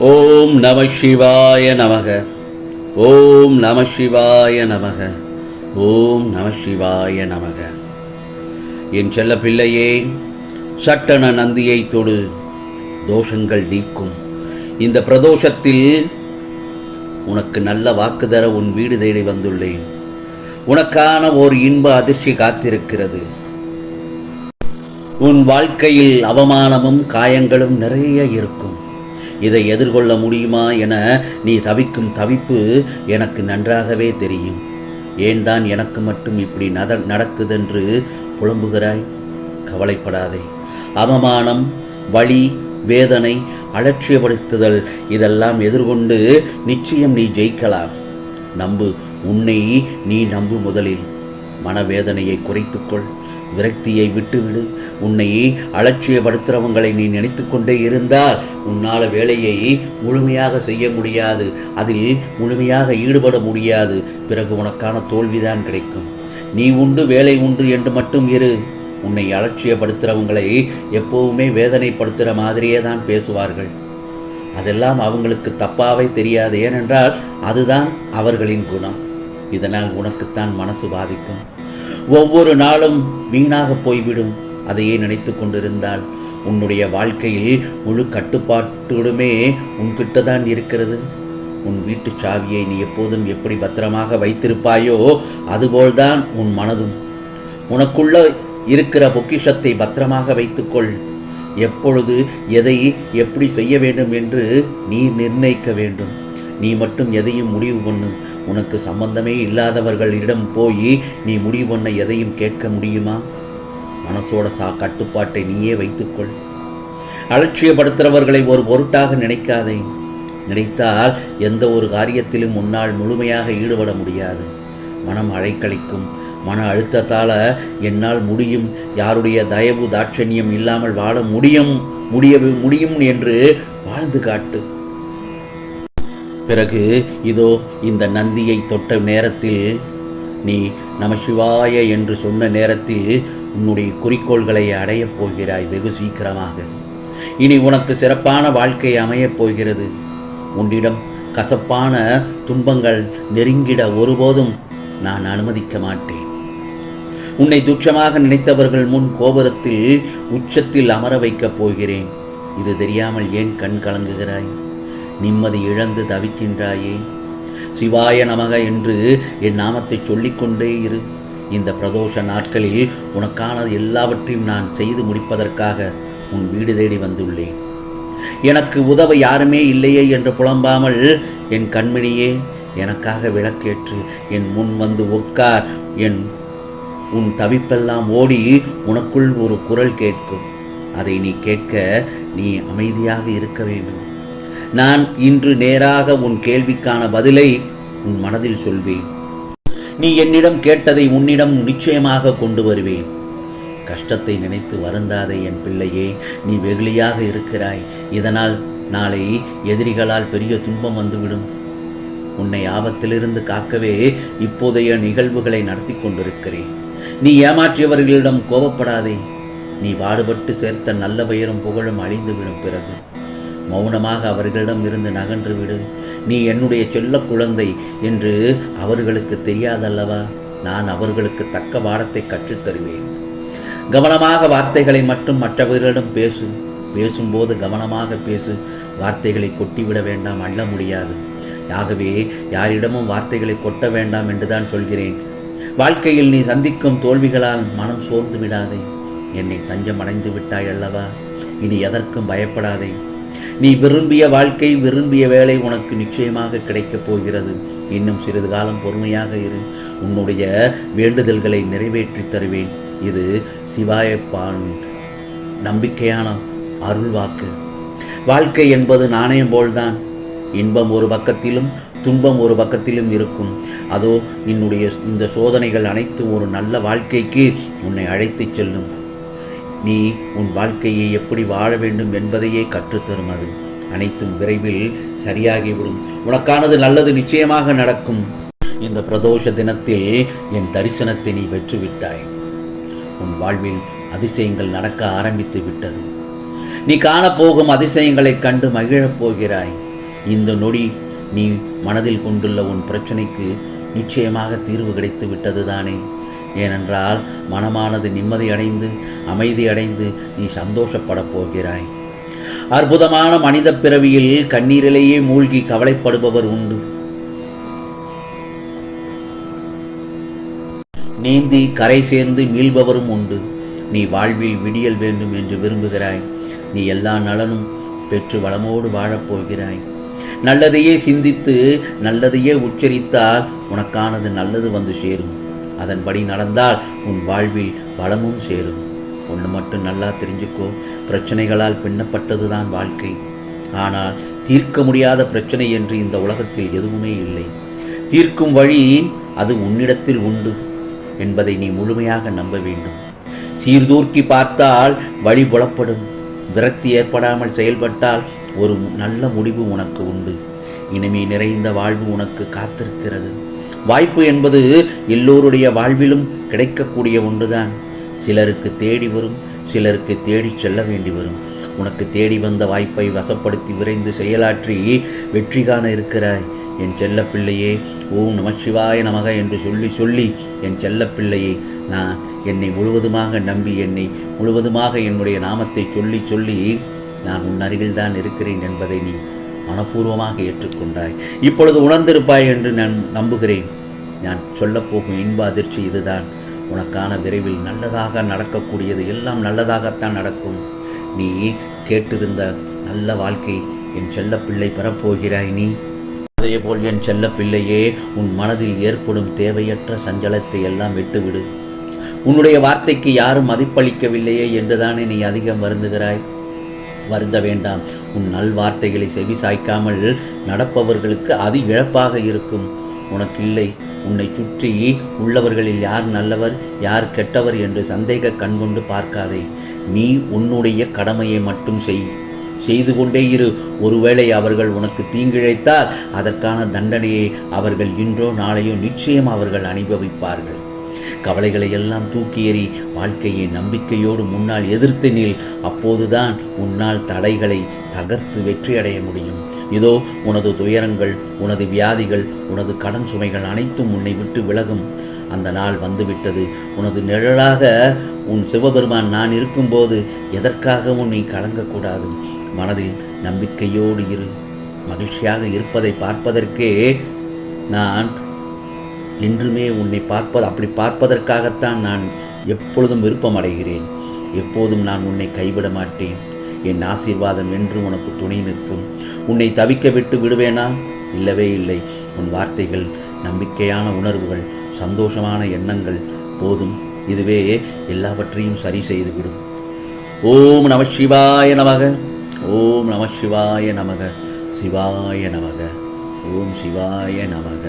ஓம் நம சிவாய நமக. ஓம் நம சிவாய நமக. ஓம் நம சிவாய நமக. என் செல்ல பிள்ளையே சட்டன நந்தியை தொடு. தோஷங்கள் நீக்கும். இந்த பிரதோஷத்தில் உனக்கு நல்ல வாக்கு தர உன் வீடு தேடி வந்துள்ளேன். உனக்கான ஓர் இன்ப அதிர்ச்சி காத்திருக்கிறது. உன் வாழ்க்கையில் அவமானமும் காயங்களும் நிறைய இருக்கும். இதை எதிர்கொள்ள முடியுமா என நீ தவிக்கும் தவிப்பு எனக்கு நன்றாகவே தெரியும். ஏன் தான் எனக்கு மட்டும் இப்படி நட நடக்குதென்று புலம்புகிறாய்? கவலைப்படாதே. அவமானம் வழி வேதனை அலட்சியப்படுத்துதல் இதெல்லாம் எதிர்கொண்டு நிச்சயம் நீ ஜெயிக்கலாம். நம்பு உன்னை நீ நம்பு முதலில். மனவேதனையை குறைத்துக்கொள். விரக்தியை விட்டுவிடு. உன்னை அலட்சியப்படுத்துகிறவங்களை நீ நினைத்து கொண்டே இருந்தால் உன்னால் வேலையை முழுமையாக செய்ய முடியாது. அதில் முழுமையாக ஈடுபட முடியாது. பிறகு உனக்கான தோல்விதான் கிடைக்கும். நீ உண்டு வேலை உண்டு என்று மட்டும் இரு. உன்னை அலட்சியப்படுத்துகிறவங்களை எப்போவுமே வேதனைப்படுத்துகிற மாதிரியே தான் பேசுவார்கள். அதெல்லாம் அவங்களுக்கு தப்பாவே தெரியாது. ஏனென்றால் அதுதான் அவர்களின் குணம். இதனால் உனக்குத்தான் மனசு பாதிக்கும். ஒவ்வொரு நாளும் வீணாக போய்விடும். அதையே நினைத்து கொண்டிருந்தால் உன்னுடைய வாழ்க்கையில் முழு கட்டுப்பாட்டுடுமே உன்கிட்ட தான் இருக்கிறது. உன் வீட்டு சாவியை நீ எப்போதும் எப்படி பத்திரமாக வைத்திருப்பாயோ அதுபோல்தான் உன் மனதும். உனக்குள்ள இருக்கிற பொக்கிஷத்தை பத்திரமாக வைத்துக்கொள். எப்பொழுது எதை எப்படி செய்ய வேண்டும் என்று நீ நிர்ணயிக்க வேண்டும். நீ மட்டும் எதையும் முடிவு பண்ணு. உனக்கு சம்பந்தமே இல்லாதவர்களிடம் போய் நீ முடிவு பண்ண எதையும் கேட்க முடியுமா? மனசோட சா கட்டுப்பாட்டை நீயே வைத்துக்கொள். அலட்சியப்படுத்துகிறவர்களை ஒரு பொருட்டாக நினைக்காதே. நினைத்தால் எந்த ஒரு காரியத்திலும் உன்னால் முழுமையாக ஈடுபட முடியாது. மனம் அழைக்கழிக்கும் மன அழுத்தத்தால் என்னால் முடியும். யாருடைய தயவு தாட்சண்யம் இல்லாமல் வாழ முடியும். முடிய முடியும் என்று வாழ்ந்து காட்டு. பிறகு இதோ இந்த நந்தியை தொட்ட நேரத்தில் நீ நம சிவாய என்று சொன்ன நேரத்தில் உன்னுடைய குறிக்கோள்களை அடையப் போகிறாய் வெகு சீக்கிரமாக. இனி உனக்கு சிறப்பான வாழ்க்கை அமையப் போகிறது. உன்னிடம் கசப்பான துன்பங்கள் நெருங்கிட ஒருபோதும் நான் அனுமதிக்க மாட்டேன். உன்னை துச்சமாக நினைத்தவர்கள் முன் கோபுரத்தில் உச்சத்தில் அமர வைக்கப் போகிறேன். இது தெரியாமல் ஏன் கண் கலங்குகிறாய்? நிம்மதி இழந்து தவிக்கின்றாயே. சிவாய நமக என்று என் நாமத்தை சொல்லிக்கொண்டே இரு. இந்த பிரதோஷ நாட்களில் உனக்கான எல்லாவற்றையும் நான் செய்து முடிப்பதற்காக உன் வீடு தேடி வந்துள்ளேன். எனக்கு உதவ யாருமே இல்லையே என்று புலம்பாமல் என் கண்மணியே எனக்காக விளக்கேற்று என் முன் வந்து உட்கார். என் உன் தவிப்பெல்லாம் ஓடி உனக்குள் ஒரு குரல் கேட்கும். அதை நீ கேட்க நீ அமைதியாக இருக்க வேண்டும். நான் இன்று நேராக உன் கேள்விக்கான பதிலை உன் மனதில் சொல்வேன். நீ என்னிடம் கேட்டதை உன்னிடம் நிச்சயமாக கொண்டு வருவேன். கஷ்டத்தை நினைத்து வருந்தாதே என் பிள்ளையே நீ வெகுளியாக இருக்கிறாய். இதனால் நாளை எதிரிகளால் பெரிய துன்பம் வந்துவிடும். உன்னை ஆபத்திலிருந்து காக்கவே இப்போதைய நிகழ்வுகளை நடத்தி கொண்டிருக்கிறேன். நீ ஏமாற்றியவர்களிடம் கோபப்படாதே. நீ பாடுபட்டு சேர்த்த நல்ல பெயரும் புகழும் அழிந்துவிடும் பிறகு. மௌனமாக அவர்களிடம் இருந்து நகன்று விடு. நீ என்னுடைய செல்ல குழந்தை என்று அவர்களுக்கு தெரியாதல்லவா? நான் அவர்களுக்கு தக்க பாடத்தை கற்றுத்தருவேன் கவனமாக வார்த்தைகளை மட்டும் மற்றவர்களிடம் பேசு. பேசும்போது கவனமாக பேசு. வார்த்தைகளை கொட்டிவிட வேண்டாம் அள்ள முடியாது. ஆகவே யாரிடமும் வார்த்தைகளை கொட்ட வேண்டாம் என்றுதான் சொல்கிறேன். வாழ்க்கையில் நீ சந்திக்கும் தோல்விகளால் மனம் சோர்ந்து விடாதே. என்னை தஞ்சம் அடைந்து விட்டாய் அல்லவா இனி எதற்கும் பயப்படாதே. நீ விரும்பிய வாழ்க்கை விரும்பிய வேலை உனக்கு நிச்சயமாக கிடைக்கப் போகிறது. இன்னும் சிறிது காலம் பொறுமையாக இரு. உன்னுடைய வேண்டுதல்களை நிறைவேற்றி தருவேன். இது சிவாயப்பான் நம்பிக்கையான அருள் வாக்கு வாழ்க்கை என்பது நாணயம் போல்தான். இன்பம் ஒரு பக்கத்திலும் துன்பம் ஒரு பக்கத்திலும் இருக்கும். அதோ என்னுடைய இந்த சோதனைகள் அனைத்தும் ஒரு நல்ல வாழ்க்கைக்கு உன்னை அழைத்துச் செல்லும். நீ உன் வாழ்க்கையை எப்படி வாழ வேண்டும் என்பதையே கற்றுத்தரும் அது அனைத்தும் விரைவில் சரியாகிவிடும். உனக்கானது நல்லது நிச்சயமாக நடக்கும். இந்த பிரதோஷ தினத்தில் என் தரிசனத்தை நீ வெற்றுவிட்டாய் உன் வாழ்வில் அதிசயங்கள் நடக்க ஆரம்பித்து விட்டது. நீ காணப்போகும் அதிசயங்களைக் கண்டு மகிழப் போகிறாய். இந்த நொடி நீ மனதில் கொண்டுள்ள உன் பிரச்சனைக்கு நிச்சயமாக தீர்வு கிடைத்து விட்டது தானே. ஏனென்றால் மனமானது நிம்மதியடைந்து அமைதியடைந்து அமைதி அடைந்து நீ சந்தோஷப்படப் போகிறாய். அற்புதமான மனித பிறவியில் கண்ணீரிலேயே மூழ்கி கவலைப்படுபவர் உண்டு. நீந்தி கரை சேர்ந்து மீள்பவரும் உண்டு. நீ வாழ்வில் விடியல் வேண்டும் என்று விரும்புகிறாய். நீ எல்லா நலனும் பெற்று வளமோடு வாழப்போகிறாய் நல்லதையே சிந்தித்து நல்லதையே உச்சரித்தால் உனக்கானது நல்லது வந்து சேரும். அதன்படி நடந்தால் உன் வாழ்வில் வளமும் சேரும். ஒன்று மட்டும் நல்லா தெரிஞ்சுக்கோ. பிரச்சனைகளால் பின்னப்பட்டது தான் வாழ்க்கை. ஆனால் தீர்க்க முடியாத பிரச்சனை என்று இந்த உலகத்தில் எதுவுமே இல்லை. தீர்க்கும் வழி அது உன்னிடத்தில் உண்டு என்பதை நீ முழுமையாக நம்ப வேண்டும். சீர்தூர்க்கி பார்த்தால் வழி புலப்படும். விரக்தி ஏற்படாமல் செயல்பட்டால் ஒரு நல்ல முடிவு உனக்கு உண்டு. இனிமை நிறைந்த வாழ்வு உனக்கு காத்திருக்கிறது. வாய்ப்பு என்பது எல்லோருடைய வாழ்விலும் கிடைக்கக்கூடிய ஒன்றுதான். சிலருக்கு தேடி வரும் சிலருக்கு தேடிச் செல்ல வேண்டி வரும். உனக்கு தேடி வந்த வாய்ப்பை வசப்படுத்தி விரைந்து செயலாற்றி வெற்றி காண இருக்கிறாய். என் செல்ல பிள்ளையே ஓம் நமசிவாய நமக என்று சொல்லி சொல்லி என் செல்ல பிள்ளையை நான் என்னை முழுவதுமாக நம்பி என்னை முழுவதுமாக என்னுடைய நாமத்தை சொல்லி சொல்லி நான் உன் அருகில்தான் இருக்கிறேன் என்பதை நீ மனப்பூர்வமாக ஏற்றுக்கொண்டாய். இப்பொழுது உணர்ந்திருப்பாய் என்று நான் நம்புகிறேன். நான் சொல்லப்போகும் இன்ப அதிர்ச்சி இதுதான். உனக்கான விரைவில் நல்லதாக நடக்கக்கூடியது எல்லாம் நல்லதாகத்தான் நடக்கும். நீ கேட்டிருந்த நல்ல வாழ்க்கை என் செல்ல பிள்ளை பெறப்போகிறாய் நீ. அதேபோல் என் செல்ல பிள்ளையே உன் மனதில் ஏற்படும் தேவையற்ற சஞ்சலத்தை எல்லாம் விட்டுவிடு. உன்னுடைய வார்த்தைக்கு யாரும் மதிப்பளிக்கவில்லையே என்றுதானே நீ அதிகம் வருந்துகிறாய். வருந்த வேண்டாம். உன் நல்வார்த்தைகளை செவி சாய்க்காமல் நடப்பவர்களுக்கு அது இழப்பாக இருக்கும். உனக்கு இல்லை உன்னை சுற்றி உள்ளவர்களில் யார் நல்லவர் யார் கெட்டவர் என்று சந்தேக கண்கொண்டு பார்க்காதே. நீ உன்னுடைய கடமையை மட்டும் செய். செய்து கொண்டே இரு. ஒருவேளை அவர்கள் உனக்கு தீங்கிழைத்தால் அதற்கான தண்டனையை அவர்கள் இன்றோ நாளையோ நிச்சயம் அவர்கள் அனுபவிப்பார்கள். கவலைகளை எல்லாம் தூக்கி எறி வாழ்க்கையை நம்பிக்கையோடு முன்னால் எதிர்த்து நில் அப்போதுதான் உன்னால் தடைகளை தகர்த்து வெற்றியடைய முடியும். இதோ உனது துயரங்கள் உனது வியாதிகள் உனது கடன் சுமைகள் அனைத்தும் உன்னை விட்டு விலகும். அந்த நாள் வந்துவிட்டது. உனது நிழலாக உன் சிவபெருமான் நான் இருக்கும்போது எதற்காகவும் நீ கலங்கக்கூடாது? மனதில் நம்பிக்கையோடு இரு. மகிழ்ச்சியாக இருப்பதை பார்ப்பதற்கே நான் என்றுமே உன்னை பார்ப்பது அப்படி பார்ப்பதற்காகத்தான் நான் எப்பொழுதும் விருப்பம் அடைகிறேன் எப்போதும் நான் உன்னை கைவிட மாட்டேன். என் ஆசீர்வாதம் என்று உனக்கு துணை நிற்கும். உன்னை தவிக்க விட்டு விடுவேனா? இல்லவே இல்லை. உன் வார்த்தைகள் நம்பிக்கையான உணர்வுகள் சந்தோஷமான எண்ணங்கள் போதும். இதுவே எல்லாவற்றையும் சரி செய்துவிடும் ஓம் நம சிவாய நமக. ஓம் நம சிவாய நமக. சிவாய நமக. ஓம் சிவாய நமக.